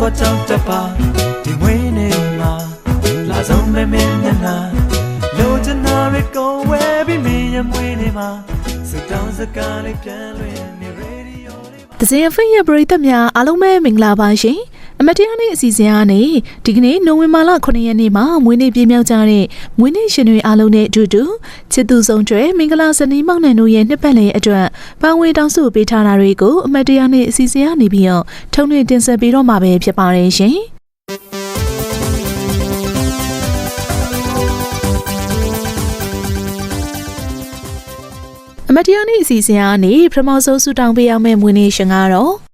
ပေါ်ကြောင့်တပါဒီဝင်းနေမှာလာဆောင်မဲမဲနဲ့နာလိုချင်တာတွေကောဝဲပြီးမင်းရဲ့မွေးနေမှာစတောင်းစကားလေးပြန်လွင်နေ radio တွေပါတစင်ဖင်ရဲ့ပရိသတ်များအားလုံးပဲမင်္ဂလာပါရှင်။ အမတ်တရားနေ့အစီအစဉ်ကနေဒီကနေ့နိုဝင်ဘာလ9ရက်နေ့မှာမွေးနေ့ပြည့်မြောက်ကြတဲ့မွေးနေ့ရှင်တွေအားလုံးနဲ့အတူတူချစ်သူဆုံးကျွဲမင်္ဂလာဇနီးမောင်နှံတို့ရဲ့နှစ်ပတ်လည်အတွက်ပန်းဝေတောင်းစုပေးထားတာတွေကိုအမတ်တရားနေ့အစီအစဉ်ကနေပြီးတော့ထုံးနှင့်တင်ဆက်ပေးတော့မှာပဲဖြစ်ပါတယ်ရှင်။အမတ်တရားနေ့အစီအစဉ်ကနေပထမဆုံးဆူတောင်းပေးရမယ့်မွေးနေ့ရှင်ကတော့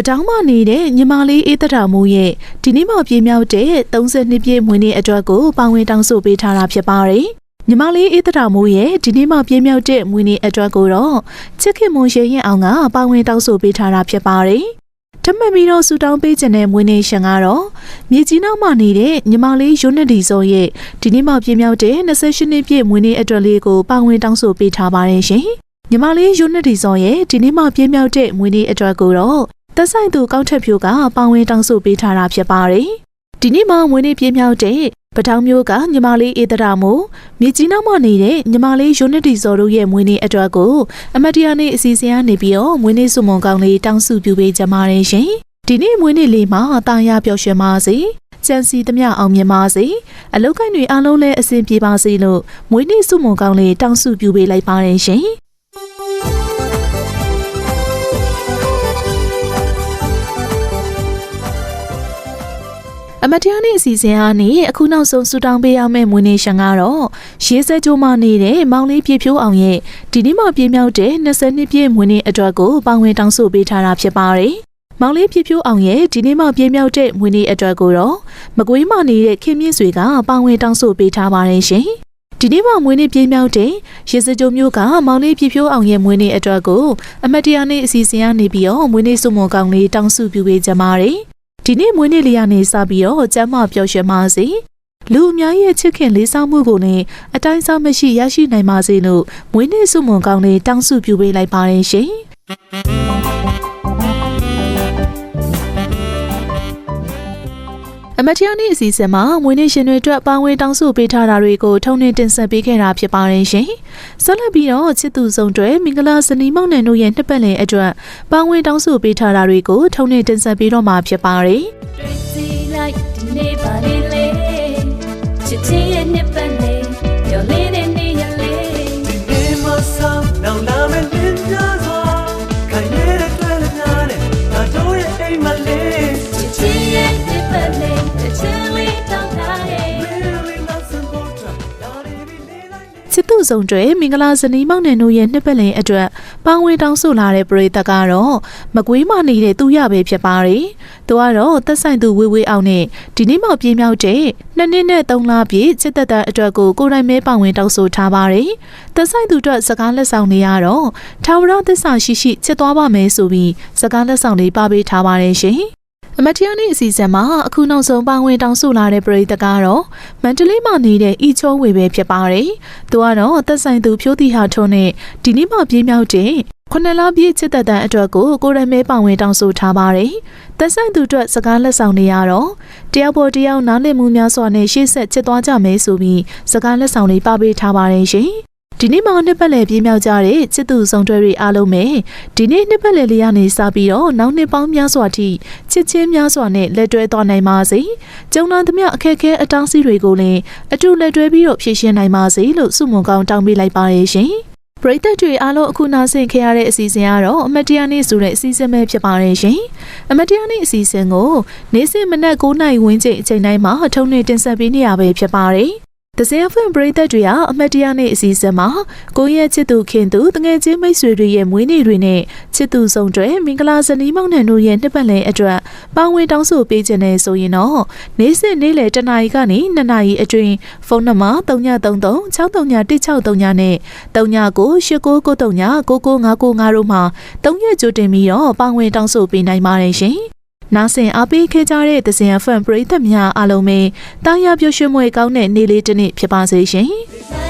ပတောင်းမနေတဲ့ညီမလေးအေးသက်တာမိုးရဲ့ဒီနေ့မှပြည့်မြောက်တဲ့32ပြည့်မွေးနေ့အတွက်ကိုပါဝင်တောင်းဆိုပေးထားတာဖြစ်ပါတယ်။ညီမလေးအေးသက်တာမိုးရဲ့ဒီနေ့မှပြည့်မြောက်တဲ့မွေးနေ့အတွက်ကိုတော့ချစ်ခင်မွန်ရှင်ရင်အောင်ကပါဝင်တောင်းဆိုပေးထားတာဖြစ်ပါတယ်။ထပ်မံပြီးတော့ဆူတောင်းပေးခြင်းတဲ့မွေးနေ့ရှင်ကတော့မြေကြီးနောက်မှနေတဲ့ညီမလေးယူနစ်ဒီဆိုရဲ့ဒီနေ့မှပြည့်မြောက်တဲ့28နှစ်ပြည့်မွေးနေ့အတွက်လေးကိုပါဝင်တောင်းဆိုပေးထားပါတယ်ရှင်။ညီမလေးယူနစ်ဒီဇွန်ရဲ့ဒီနေ့မှပြင်းမြောက်တဲ့မွေးနေ့အတွက်ကိုတော့ သက်ဆိုင်သူကောက်ထက်ဖြိုးကပါဝင်တောင်းဆိုပေးထားတာဖြစ်ပါတယ်။ဒီနေ့မှမွေးနေ့ပြင်းမြောက်တဲ့ပထောင်မျိုးကညီမလေးအေးတရာမို့မြေကြီးနောက်မှနေတဲ့ညီမလေးယူနစ်ဒီဇော်တို့ရဲ့မွေးနေ့အတွက်ကိုအမတ်တရားနေ့အစီအစဉ်ကနေပြီးတော့မွေးနေ့စုမုံကောင်းလေးတောင်းစုပြုပေးကြပါတယ်ရှင်။ဒီနေ့မွေးနေ့လေးမှာတာယာပျော်ရွှင်ပါစေ။ကြံစီသမျှအောင်မြင်ပါစေ။အလုတ်ကိုင်းတွေအားလုံးလည်းအဆင်ပြေပါစေလို့မွေးနေ့စုမုံကောင်းလေးတောင်းစုပြုပေးလိုက်ပါတယ်ရှင်။ အမတ်တရားနေ့အစီအစဉ်အားနေအခုနောက်ဆုံးဆူတောင်းပေးရမယ့်မွေးနေ့ရှင်ကတော့ရေးစဲကြိုးမနေတဲ့မောင်လေးပြည့်ဖြိုးအောင်ရဲ့ဒီနေ့မှပြည့်မြောက်တဲ့20နှစ်ပြည့်မွေးနေ့အတွက်ကိုပါဝင်တောင်းဆိုပေးထားတာဖြစ်ပါတယ်။မောင်လေးပြည့်ဖြိုးအောင်ရဲ့ဒီနေ့မှပြည့်မြောက်တဲ့မွေးနေ့အတွက်ကိုတော့မကွေးမနေတဲ့ခင်မြင့်ဆွေကပါဝင်တောင်းဆိုပေးထားပါတယ်ရှင်။ဒီနေ့မှမွေးနေ့ပြည့်မြောက်တဲ့ရေစကြိုမျိုးကမောင်လေးပြည့်ဖြိုးအောင်ရဲ့မွေးနေ့အတွက်ကိုအမတ်တရားနေ့အစီအစဉ်ကနေပြီးတော့မွေးနေ့စုမုံကောင်းလေးတောင်းစုပြုပေးကြပါတယ်။ ဒီနေ့မွေးနေ့လေးရနေစပြီးတော့ကျမ်းမာပျော်ရွှင်ပါစေ။လူအများရဲ့ချစ်ခင်လေးစားမှုကိုလည်းအတိုင်းစားမရှိရရှိနိုင်ပါစေလို့မွေးနေ့စုမုံကောင်းလေးတောင်းစုပြုပေးလိုက်ပါတယ်ရှင်။ အမတ်တရားနေ့အစီအစဉ်မှာမွေးနေ့ရှင်တွေအတွက်ပါဝင်တောင်းဆိုပေးထားတာတွေကိုထုံနှင်းတင်ဆက်ပေးခဲ့တာဖြစ်ပါတယ်ရှင်။ဆက်လက်ပြီးတော့ချစ်သူဆုံးတွေမင်္ဂလာစနီမောင်နှံတို့ရဲ့နှစ်ပတ်လည်အတွက်ပါဝင်တောင်းဆိုပေးထားတာတွေကိုထုံနှင်းတင်ဆက်ပေးတော့မှာဖြစ်ပါတယ်တွေ့စီလိုက်ဒီနေ့ပါလေလေချစ်ချင်းရဲ့နှစ်ပတ်လေးပြော လိုက်။ချစ်သူဆုံးတွေမင်္ဂလာစနီမောင်နှံတို့ရဲ့နှစ်ပတ်လည်အတွက်ပါဝင်တောင်းဆိုလာတဲ့ပရိသတ်ကတော့မကွေးမနေတဲ့သူရပဲဖြစ်ပါတယ်။သူကတော့သက်ဆိုင်သူဝေဝေအောင်နဲ့ဒီနေ့မှပြင်းမြောက်တဲ့နှစ်နှစ်နဲ့သုံးလပြည့်ချစ်သက်တဲ့အတွက်ကိုကိုယ်တိုင်မဲပါဝင်တောင်းဆိုထားပါတယ်။သက်ဆိုင်သူအတွက်စကားလက်ဆောင်တွေကတော့ထာဝရသစ္စာရှိရှိချစ်သွားပါမယ်ဆိုပြီးစကားလက်ဆောင်တွေပါပေးထားပါတယ်ရှင်။ အမတ်တရားနေ့အစီအစဉ်မှာအခုနောက်ဆုံးပါဝင်တောင်းဆိုလာတဲ့ပရိသတ်ကတော့မန္တလေးမှာနေတဲ့ဤချုံးဝေပဲဖြစ်ပါတယ်။သူကတော့သက်ဆိုင်သူဖြိုးတီဟာထုံးနဲ့ဒီနေ့မှပြင်းမြောက်တဲ့ခုနှစ်လပြည့်ချစ်သက်တမ်းအတွက်ကိုကိုရမဲပါဝင်တောင်းဆိုထားပါတယ်။သက်ဆိုင်သူအတွက်စကားလက်ဆောင်တွေကတော့တယောက်ပေါ်တယောက်နားလည်မှုများစွာနဲ့ရှေ့ဆက်ချစ်သွားကြမယ်ဆိုပြီးစကားလက်ဆောင်တွေပါပေးထားပါတယ်ရှင်။ ဒီနေ့မှနှစ်ပတ်လည်ပြင်းမြောက်ကြတဲ့ချစ်သူဆောင်တွဲတွေအားလုံးပဲဒီနေ့နှစ်ပတ်လည်လေးကနေစပြီးတော့နောက်နှစ်ပေါင်းများစွာထိချစ်ချင်းများစွာနဲ့လက်တွဲသွားနိုင်ပါစေ။ကျုံလာသမျှအခက်အခဲအတောင်းစီတွေကိုလည်းအတူလက်တွဲပြီးတော့ဖြည့်ရှင်းနိုင်ပါစေလို့ဆုမွန်ကောင်းတောင်းပေးလိုက်ပါရရှင်။ပရိသတ်တွေအားလုံးအခုနာဆင်ခဲ့ရတဲ့အစီအစဉ်ကတော့အမတ်တရားနေ့ဆိုတဲ့အစီအစဉ်ပဲဖြစ်ပါတယ်ရှင်။အမတ်တရားနေ့အစီအစဉ်ကိုနေ့စဉ်မနက်9:00နာရီဝန်းကျင်အချိန်တိုင်းမှာထုံးနေတင်ဆက်ပေးနေရပဲဖြစ်ပါတယ်။ ဒဇယ်ဖွင့်ပရိသတ်တွေကအမတ်တရားနေ့အစီအစဉ်မှာကိုယ့်ရဲ့ချစ်သူခင်သူတငယ်ချင်းမိတ်ဆွေတွေရဲ့မွေးနေ့တွေနဲ့ချစ်သူဆောင်တွေမင်္ဂလာဇနီးမောင်နှံတို့ရဲ့နှစ်ပတ်လည်အတွက်ပါဝင်တောင်းဆိုပေးခြင်းနဲ့ဆိုရင်တော့နေ့စဉ်နေ့လယ်တနာရီကနေ2နာရီအတွင်းဖုန်းနံပါတ်3933 631639နဲ့39989939တို့မှာ3ရက်ကြိုတင်ပြီးတော့ပါဝင်တောင်းဆိုပေးနိုင်ပါတယ်ရှင်။ နားဆင်အားပေးခဲ့ကြတဲ့သဇင်အဖန်ပရိသတ်များအားလုံးပဲတာယာပျော်ရွှင်မွေကောင်းတဲ့နေ့လေးတစ်နေ့ဖြစ်ပါစေရှင်။